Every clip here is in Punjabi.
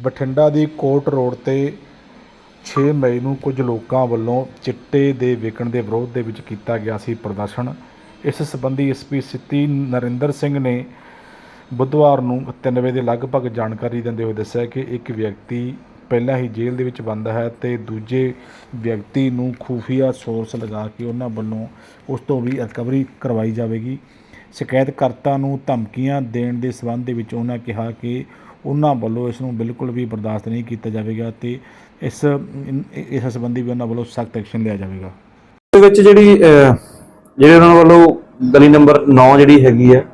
ਬਠਿੰਡਾ ਦੀ ਕੋਟ ਰੋਡ ਤੇ 6 ਮਈ ਨੂੰ ਕੁਝ ਲੋਕਾਂ ਵੱਲੋਂ ਚਿੱਟੇ ਦੇ ਵਿਕਣ ਦੇ ਵਿਰੋਧ ਦੇ ਵਿੱਚ ਕੀਤਾ ਗਿਆ ਸੀ ਪ੍ਰਦਰਸ਼ਨ। ਇਸ ਸੰਬੰਧੀ ਐਸਪੀ ਸਿੱਤੀ ਨਰਿੰਦਰ ਸਿੰਘ ਨੇ ਬੁੱਧਵਾਰ ਨੂੰ 3 ਵਜੇ ਦੇ ਲਗਭਗ ਜਾਣਕਾਰੀ ਦਿੰਦੇ ਹੋਏ ਦੱਸਿਆ ਕਿ ਇੱਕ ਵਿਅਕਤੀ ਪਹਿਲਾਂ ਹੀ ਜੇਲ੍ਹ ਦੇ ਵਿੱਚ ਬੰਦ ਹੈ ਤੇ ਦੂਜੇ ਵਿਅਕਤੀ ਨੂੰ ਖੂਫੀਆ ਸੋਰਸ ਲਗਾ ਕੇ ਉਹਨਾਂ ਵੱਲੋਂ ਉਸ ਤੋਂ ਵੀ ਰਿਕਵਰੀ ਕਰਵਾਈ ਜਾਵੇਗੀ। ਸ਼ਿਕਾਇਤਕਰਤਾ ਨੂੰ ਧਮਕੀਆਂ ਦੇਣ ਦੇ ਸਬੰਧ ਦੇ ਵਿੱਚ ਉਹਨਾਂ ਕਿਹਾ ਕਿ ਉਹਨਾਂ ਵੱਲੋਂ ਇਸ ਨੂੰ ਬਿਲਕੁਲ ਵੀ ਬਰਦਾਸ਼ਤ ਨਹੀਂ ਕੀਤਾ ਜਾਵੇਗਾ ਤੇ ਇਸ ਇਸ ਸੰਬੰਧੀ ਵੀ ਉਹਨਾਂ ਵੱਲੋਂ ਸਖਤ ਐਕਸ਼ਨ ਲਿਆ ਜਾਵੇਗਾ। ਦੇ ਵਿੱਚ ਜਿਹੜੀ ਜਿਹੜੇ ਉਹਨਾਂ ਵੱਲੋਂ ਗਲੀ ਨੰਬਰ 9 ਜਿਹੜੀ ਹੈਗੀ ਹੈ,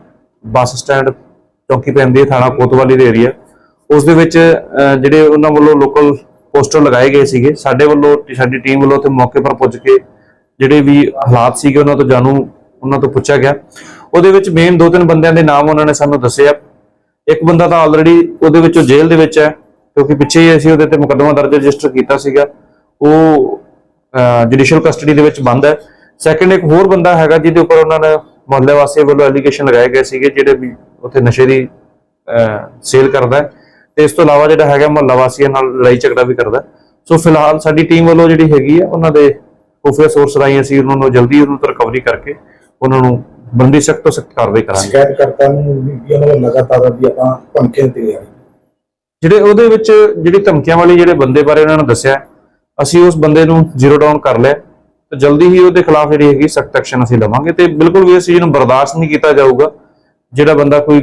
ਬੱਸ ਸਟੈਂਡ ਚੌਕੀ ਪੈਂਦੀ ਹੈ, ਥਾਣਾ ਕੋਤਵਾਲੀ ਦੇ ਏਰੀਆ ਉਸ ਦੇ ਵਿੱਚ ਜਿਹੜੇ ਉਹਨਾਂ ਵੱਲੋਂ ਲੋਕਲ ਪੋਸਟਰ ਲਗਾਏ ਗਏ ਸੀਗੇ, ਸਾਡੇ ਵੱਲੋਂ ਸਾਡੀ ਟੀਮ ਵੱਲੋਂ ਉੱਥੇ ਮੌਕੇ ਪਰ ਪੁੱਜ ਕੇ ਜਿਹੜੇ ਵੀ ਹਾਲਾਤ ਸੀਗੇ ਉਹਨਾਂ ਤੋਂ ਜਾਣੂ, ਉਹਨਾਂ ਤੋਂ ਪੁੱਛਿਆ ਗਿਆ। ਉਹਦੇ ਵਿੱਚ ਮੇਨ ਦੋ ਤਿੰਨ ਬੰਦਿਆਂ ਦੇ ਨਾਮ ਉਹਨਾਂ ਨੇ ਸਾਨੂੰ ਦੱਸਿਆ ਇੱਕ ਬੰਦਾ ਤਾਂ ਆਲਰੇਡੀ ਉਹਦੇ ਵਿੱਚੋਂ ਜੇਲ੍ਹ ਦੇ ਵਿੱਚ ਹੈ, ਕਿਉਂਕਿ ਪਿੱਛੇ ਹੀ ਅਸੀਂ ਉਹਦੇ ਤੇ ਮੁਕੱਦਮਾ ਦਰਜ ਰਜਿਸਟਰ ਕੀਤਾ ਸੀਗਾ। ਉਹ ਜੁਡੀਸ਼ੀਅਲ ਕਸਟਡੀ ਦੇ ਵਿੱਚ ਬੰਦ ਹੈ। ਸੈਕੰਡ ਇੱਕ ਹੋਰ ਬੰਦਾ ਹੈਗਾ ਜਿਹਦੇ ਉੱਪਰ ਉਹਨਾਂ ਨੇ ਮੁਹੱਲੇ ਵਾਸੀਆਂ ਵੱਲੋਂ ਐਲੀਗੇਸ਼ਨ ਲਗਾਏ ਗਏ ਸੀਗੇ, ਜਿਹੜੇ ਵੀ ਉੱਥੇ ਨਸ਼ੇ ਦੀ ਸੇਲ ਕਰਦਾ ਹੈ। ਤੇ ਇਸ ਤੋਂ ਇਲਾਵਾ ਜਿਹੜਾ ਹੈਗਾ ਮੁਹੱਲਾ ਵਾਸੀਆਂ ਨਾਲ ਲੜਾਈ ਝਗੜਾ ਵੀ ਕਰਦਾ ਸੋ ਫਿਲਹਾਲ ਸਾਡੀ ਟੀਮ ਵੱਲੋਂ ਜਿਹੜੀ ਹੈਗੀ ਆ ਉਹਨਾਂ ਦੇ ਖੁਫੀਆ ਸੋਰਸ ਰਾਹੀਂ ਅਸੀਂ ਉਹਨਾਂ ਨੂੰ ਜਲਦੀ ਉਹਨਾਂ ਤੋਂ ਰਿਕਵਰੀ ਕਰਕੇ ਉਹਨਾਂ ਨੂੰ ਬੰਦੀ ਸਖਤ ਤੋਂ ਸਖਤ ਕਾਰਵਾਈ ਕਰਾਂਗੇ। ਸ਼ਿਕਾਇਤਕਰਤਾ ਨੂੰ ਵੀ ਉਹਨਾਂ ਵੱਲੋਂ ਲਗਾਤਾਰ ਵੀ ਆਪਾਂ ਧਮਕੀਆਂ ਦੇ ਰਹੇ ਜਿਹੜੇ ਉਹਦੇ ਵਿੱਚ ਜਿਹੜੀ ਧਮਕੀਆਂ ਵਾਲੀ ਜਿਹੜੇ ਬੰਦੇ ਬਾਰੇ ਉਹਨਾਂ ਨੇ ਦੱਸਿਆ ਅਸੀਂ ਉਸ ਬੰਦੇ ਨੂੰ ਜ਼ੀਰੋ ਡਾਊਨ ਕਰ ਲਿਆ। ਤੇ ਜਲਦੀ ਹੀ ਉਹਦੇ ਖਿਲਾਫ ਜਿਹੜੀ ਹੈਗੀ ਸਖਤ ਐਕਸ਼ਨ ਅਸੀਂ ਲਵਾਂਗੇ ਤੇ ਬਿਲਕੁਲ ਵੀ ਇਸ ਚੀਜ਼ ਨੂੰ ਬਰਦਾਸ਼ਤ ਨਹੀਂ ਕੀਤਾ ਜਾਊਗਾ। ਜਿਹੜਾ ਬੰਦਾ ਕੋਈ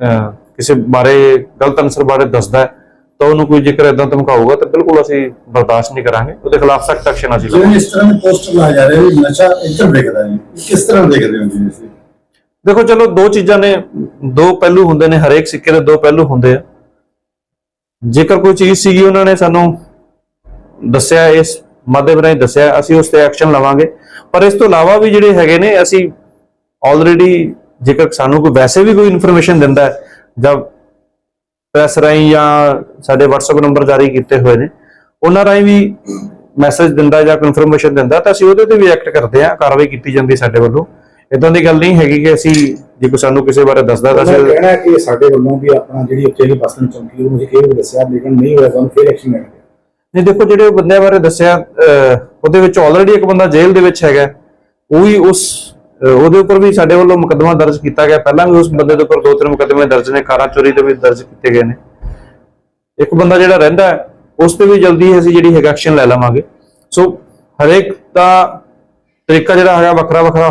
ਕਿਸੇ ਬਾਰੇ ਗਲਤ ਅਨਸਰ ਬਾਰੇ ਦੱਸਦਾ ਹੈ ਤਾਂ ਉਹਨੂੰ ਕੋਈ ਜੇਕਰ ਇਦਾਂ ਧਮਕਾਊਗਾ ਤਾਂ ਬਿਲਕੁਲ ਅਸੀਂ ਬਰਦਾਸ਼ਤ ਨਹੀਂ ਕਰਾਂਗੇ। ਉਹਦੇ ਖਿਲਾਫ ਸਖਤ ਐਕਸ਼ਨ ਅਸੀਂ ਲਵਾਂਗੇ। ਜਿਵੇਂ ਇਸ ਤਰ੍ਹਾਂ ਦੇ ਪੋਸਟਰ ਲਾਏ ਜਾ ਰਹੇ ਨੇ ਨਸ਼ਾ ਇੱਧਰ ਵਿਕਦਾ ਹੈ ਕਿਸ ਤਰ੍ਹਾਂ ਦੇਖਦੇ ਹੋ ਜੀ ਤੁਸੀਂ ਦੇਖੋ ਚਲੋ ਦੋ ਚੀਜ਼ਾਂ ਨੇ ਦੋ ਪਹਿਲੂ ਹੁੰਦੇ ਨੇ ਹਰੇਕ ਸਿੱਕੇ ਦੇ ਦੋ ਪਹਿਲੂ ਹੁੰਦੇ ਆ। ਜੇਕਰ ਕੋਈ ਚੀਜ਼ ਸੀਗੀ ਉਹਨਾਂ ਨੇ ਸਾਨੂੰ ਦੱਸਿਆ ਇਸ ਮਾਧਿਅਮ ਰਾਹੀਂ ਦੱਸਿਆ ਅਸੀਂ ਉਸ ਤੇ ਐਕਸ਼ਨ ਲਵਾਂਗੇ। ਪਰ ਇਸ ਤੋਂ ਇਲਾਵਾ ਵੀ ਜਿਹੜੇ ਹੈਗੇ ਨੇ ਅਸੀਂ ਆਲਰੇਡੀ ਜੇਕਰ ਸਾਨੂੰ ਕੋਈ ਵੈਸੇ ਵੀ ਕੋਈ ਇਨਫੋਰਮੇਸ਼ਨ ਦਿੰਦਾ ਹੈ ਜਾਂ ਪ੍ਰੈਸ ਰਾਹੀਂ ਜਾਂ ਸਾਡੇ WhatsApp ਨੰਬਰ ਜਾਰੀ ਕੀਤੇ ਹੋਏ ਨੇ ਉਹਨਾਂ ਰਾਹੀਂ ਵੀ ਮੈਸੇਜ ਦਿੰਦਾ ਜਾਂ ਇਨਫੋਰਮੇਸ਼ਨ ਦਿੰਦਾ ਤਾਂ ਅਸੀਂ ਉਹਦੇ ਤੇ ਵੀ ਐਕਟ ਕਰਦੇ ਹਾਂ ਕਾਰਵਾਈ ਕੀਤੀ ਜਾਂਦੀ ਹੈ ਸਾਡੇ ਵੱਲੋਂ। ਇਦਾਂ ਦੀ ਗੱਲ ਨਹੀਂ ਹੈਗੀ ਕਿ ਅਸੀਂ ਜੇ ਕੋਈ ਸਾਨੂੰ ਕਿਸੇ ਬਾਰੇ ਦੱਸਦਾ ਤਾਂ ਅਸੀਂ ਕਹਿਣਾ ਹੈ ਕਿ ਸਾਡੇ ਵੱਲੋਂ ਵੀ ਆਪਣਾ ਜਿਹੜੀ ਉੱਤੇ ਦੀ ਨੂੰ ਚੌਂਕੀ ਉਹਨੂੰ ਅਸੀਂ ਕਿਹਾ ਵੀ ਦੱਸਿਆ ਲੇਕਿਨ ਨਹੀਂ ਹੋਇਆ ਸਾਨੂੰ ਫਿਰ ਐਕਸ਼ਨ ਲੈਣਾ ਨਹੀਂ ਦੇਖੋ ਜਿਹੜੇ ਬੰਦਿਆਂ ਬਾਰੇ ਦੱਸਿਆ ਉਹਦੇ ਵਿੱਚ ਆਲਰੇਡੀ ਇੱਕ ਬੰਦਾ ਜੇਲ੍ਹ ਦੇ ਵਿੱਚ ਹੈਗਾ ਉਹ ਵੀ ਉਸ ਉਹਦੇ ਉੱਪਰ ਵੀ ਸਾਡੇ ਵੱਲੋਂ ਮੁਕੱਦਮਾ ਦਰਜ ਕੀਤਾ ਗਿਆ। ਪਹਿਲਾਂ ਵੀ ਉਸ ਬੰਦੇ ਦੇ ਉੱਪਰ ਦੋ ਤਿੰਨ ਮੁਕੱਦਮੇ ਦਰਜ ਨੇ ਕਾਰਾਂ ਚੋਰੀ ਦੇ ਵੀ ਦਰਜ ਕੀਤੇ ਗਏ ਨੇ। ਇੱਕ ਬੰਦਾ ਜਿਹੜਾ ਰਹਿੰਦਾ ਹੈ, ਉਸ ਤੇ ਵੀ ਜਲਦੀ ਅਸੀਂ ਜਿਹੜੀ ਹੈਗਾ ਐਕਸ਼ਨ ਲੈ ਲਵਾਂਗੇ। ਸੋ ਹਰੇਕ ਦਾ ਤਰੀਕਾ ਜਿਹੜਾ ਹੈਗਾ ਵੱਖਰਾ ਵੱਖਰਾ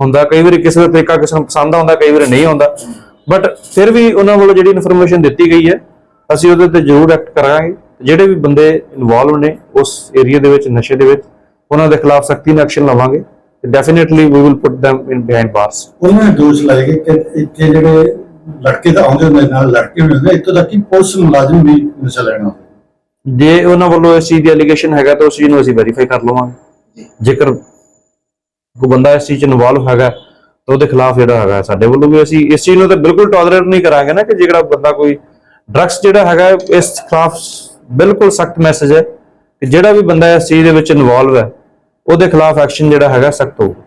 ਹੁੰਦਾ। ਕਈ ਵਾਰੀ ਕਿਸੇ ਦਾ ਤਰੀਕਾ ਕਿਸੇ ਨੂੰ ਪਸੰਦ ਆਉਂਦਾ, ਕਈ ਵਾਰੀ ਨਹੀਂ ਆਉਂਦਾ। ਬਟ ਫਿਰ ਵੀ ਉਹਨਾਂ ਵੱਲੋਂ ਜਿਹੜੀ ਇਨਫੋਰਮੇਸ਼ਨ ਦਿੱਤੀ ਗਈ ਹੈ, ਅਸੀਂ ਉਹਦੇ ਤੇ ਜ਼ਰੂਰ ਐਕਟ ਕਰਾਂਗੇ। ਜਿਹੜੇ ਵੀ ਬੰਦੇ ਇਨਵੋਲਵ ਨੇ ਉਸ ਏਰੀਆ ਦੇ ਵਿੱਚ, ਨਸ਼ੇ ਦੇ ਵਿੱਚ, ਉਹਨਾਂ ਦੇ ਖਿਲਾਫ ਸਖਤੀ ਨਾਲ ਐਕਸ਼ਨ ਲਵਾਂਗੇ। Definitely we will put them in behind bars ਉਹਨਾਂ ਨੇ ਦੋਸ਼ ਲਾਏ ਕਿ ਇੱਥੇ ਜਿਹੜੇ ਲੜਕੇ ਤਾਂ ਆਉਂਦੇ ਹੁੰਦੇ ਨਾਲ ਲੜਕੇ ਵੀ ਹੁੰਦੇ ਇੱਥੋਂ ਤੱਕ ਕਿ ਪੁਲਿਸ ਮੁਲਾਜ਼ਮ ਵੀ ਨਸ਼ਾ ਲੈਣਾ ਜੇ ਉਹਨਾਂ ਵੱਲੋਂ ਇਸ ਚੀਜ਼ ਦੀ ਐਲੀਗੇਸ਼ਨ ਹੈਗਾ ਤਾਂ ਉਸ ਚੀਜ਼ ਨੂੰ ਅਸੀਂ ਵੈਰੀਫਾਈ ਕਰ ਲਵਾਂਗੇ। ਜੇਕਰ ਕੋਈ ਬੰਦਾ ਇਸ ਚੀਜ਼ 'ਚ ਇਨਵੋਲਵ ਹੈਗਾ ਤਾਂ ਉਹਦੇ ਖਿਲਾਫ ਜਿਹੜਾ ਹੈਗਾ ਸਾਡੇ ਵੱਲੋਂ ਵੀ ਅਸੀਂ ਇਸ ਚੀਜ਼ ਨੂੰ ਤਾਂ ਬਿਲਕੁਲ ਟੋਲਰੇਟ ਨਹੀਂ ਕਰਾਂਗੇ ਨਾ ਕਿ ਜਿਹੜਾ ਬੰਦਾ ਕੋਈ ਡਰੱਗਸ ਜਿਹੜਾ ਹੈਗਾ ਇਸ ਖਿਲਾਫ ਬਿਲਕੁਲ ਸਖਤ ਮੈਸੇਜ ਹੈ ਕਿ ਜਿਹੜਾ ਵੀ ਬੰਦਾ ਇਸ ਚੀਜ਼ ਦੇ ਵਿੱਚ ਇਨਵੋਲਵ ਹੈ ਉਹਦੇ ਖਿਲਾਫ ਐਕਸ਼ਨ ਜਿਹੜਾ ਹੈਗਾ ਸਖਤ ਹੋਊਗਾ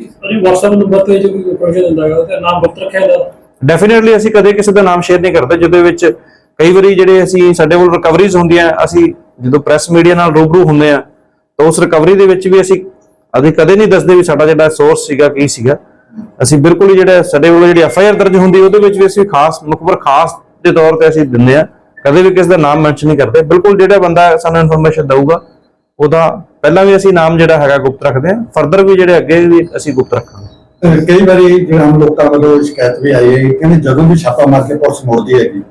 ਅਜੀ WhatsApp ਨੰਬਰ ਤੇ ਜੋ ਕੋਈ ਦਿੰਦਾ ਹੈਗਾ ਤੇ ਨਾਮ ਵਰਤ ਰੱਖਿਆ ਹੁੰਦਾ ਡੈਫੀਨਿਟਲੀ ਅਸੀਂ ਕਦੇ ਕਿਸੇ ਦਾ ਨਾਮ ਸ਼ੇਅਰ ਨਹੀਂ ਕਰਦੇ ਜਿਹਦੇ ਵਿੱਚ ਕਈ ਵਾਰੀ ਜਿਹੜੇ ਅਸੀਂ ਸਾਡੇ ਕੋਲ ਰਿਕਵਰੀਜ਼ ਹੁੰਦੀਆਂ ਅਸੀਂ ਜਦੋਂ ਪ੍ਰੈਸ ਮੀਡੀਆ ਨਾਲ ਰੂਬਰੂ ਹੁੰਦੇ ਆ ਤਾਂ ਉਸ ਰਿਕਵਰੀ ਦੇ ਵਿੱਚ ਵੀ ਅਸੀਂ ਅਸੀਂ ਕਦੇ ਨਹੀਂ ਦੱਸਦੇ ਵੀ ਸਾਡਾ ਜਿਹੜਾ ਸੋਰਸ ਸੀਗਾ ਕੀ ਸੀਗਾ। ਅਸੀਂ ਬਿਲਕੁਲ ਹੀ ਜਿਹੜਾ ਸਾਡੇ ਕੋਲ ਜਿਹੜੀ ਐਫ ਆਈ ਆਰ ਦਰਜ ਹੁੰਦੀ ਉਹਦੇ ਵਿੱਚ ਵੀ ਅਸੀਂ ਖਾਸ ਮੁਖਬਰ ਖਾਸ ਦੇ ਤੌਰ ਤੇ ਅਸੀਂ ਦਿੰਦੇ ਆ ਕਦੇ ਵੀ ਕਿਸੇ ਦਾ ਨਾਮ ਮੈਂਸ਼ਨ ਨਹੀਂ ਕਰਦੇ। ਬਿਲਕੁਲ ਜਿਹੜਾ ਬੰਦਾ ਸਾਨੂੰ ਇਨਫੋਰਮੇਸ਼ਨ ਦਊਗਾ ਉਹਦਾ ਪਹਿਲਾਂ ਵੀ ਅਸੀਂ ਨਾਮ ਜਿਹੜਾ ਹੈਗਾ ਗੁਪਤ ਰੱਖਦੇ ਆ ਫਰਦਰ ਵੀ ਜਿਹੜੇ ਅੱਗੇ ਵੀ ਅਸੀਂ ਗੁਪਤ ਰੱਖਾਂਗੇ। ਕਈ ਵਾਰੀ ਜਿਹੜਾ ਲੋਕਾਂ ਵੱਲੋਂ ਸ਼ਿਕਾਇਤ ਵੀ ਆਈ ਹੈ ਕਿ ਕਹਿੰਦੇ ਜਦੋਂ ਵੀ ਛਾਪਾ ਮਾਰ ਕੇ ਪੁਲਿਸ ਮੋੜਦੀ ਹੈਗੀ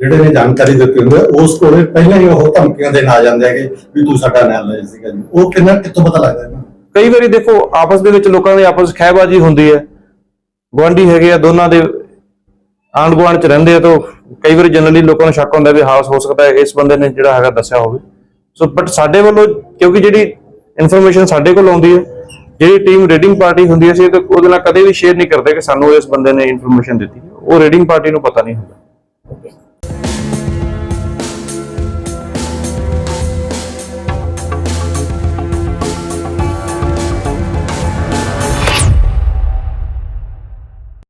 ਜਿਹੜੇ ਨੇ ਜਾਣਕਾਰੀ ਦਿੱਤੀ ਹੁੰਦੀ ਹੈ ਉਸ ਕੋਲੇ ਪਹਿਲਾਂ ਹੀ ਉਹ ਧਮਕੀਆਂ ਦੇਣ ਆ ਜਾਂਦੇ ਹੈਗੇ ਵੀ ਤੂੰ ਸਾਡਾ ਨਾਲ ਲੈ ਸੀਗਾ ਜੀ। ਉਹ ਕਿੰਨਾ ਕਿੱਥੋਂ ਪਤਾ ਲੱਗਦਾ ਇਹਨਾਂ? ਕਈ ਵਾਰੀ ਦੇਖੋ ਆਪਸ ਦੇ ਵਿੱਚ ਲੋਕਾਂ ਦੀ ਆਪਸ 'ਚ ਖਹਿਬਾਜ਼ੀ ਹੁੰਦੀ ਹੈ। ਗੁਆਂਢੀ ਹੈਗੇ ਆ ਦੋਨਾਂ ਦੇ ਆਂਢ ਗੁਆਂਢ ਚ ਰਹਿੰਦੇ ਆ ਤਾਂ ਕਈ ਵਾਰੀ ਜਨਰਲੀ ਲੋਕਾਂ ਨੂੰ ਸ਼ੱਕ ਹੁੰਦਾ ਵੀ ਹਾਂ ਹੋ ਸਕਦਾ ਹੈ ਇਸ ਬੰਦੇ ਨੇ ਜਿਹੜਾ ਹੈਗਾ ਦੱਸਿਆ ਹੋਵੇ। ਸੋ ਬਟ ਸਾਡੇ ਵੱਲੋਂ, ਕਿਉਂਕਿ ਜਿਹੜੀ ਇਨਫੋਰਮੇਸ਼ਨ ਸਾਡੇ ਕੋਲ ਆਉਂਦੀ ਹੈ, ਜਿਹੜੀ ਟੀਮ ਰੇਡਿੰਗ ਪਾਰਟੀ ਹੁੰਦੀ ਹੈ ਸੀ ਤਾਂ ਉਹਦੇ ਨਾਲ ਕਦੇ ਵੀ ਸ਼ੇਅਰ ਨਹੀਂ ਕਰਦੇ ਕਿ ਸਾਨੂੰ ਇਸ ਬੰਦੇ ਨੇ ਇਨਫੋਰਮੇਸ਼ਨ ਦਿੱਤੀ। ਉਹ ਰੇਡਿੰਗ ਪਾਰਟੀ ਨੂੰ ਪਤਾ ਨਹੀਂ ਹੁੰਦਾ।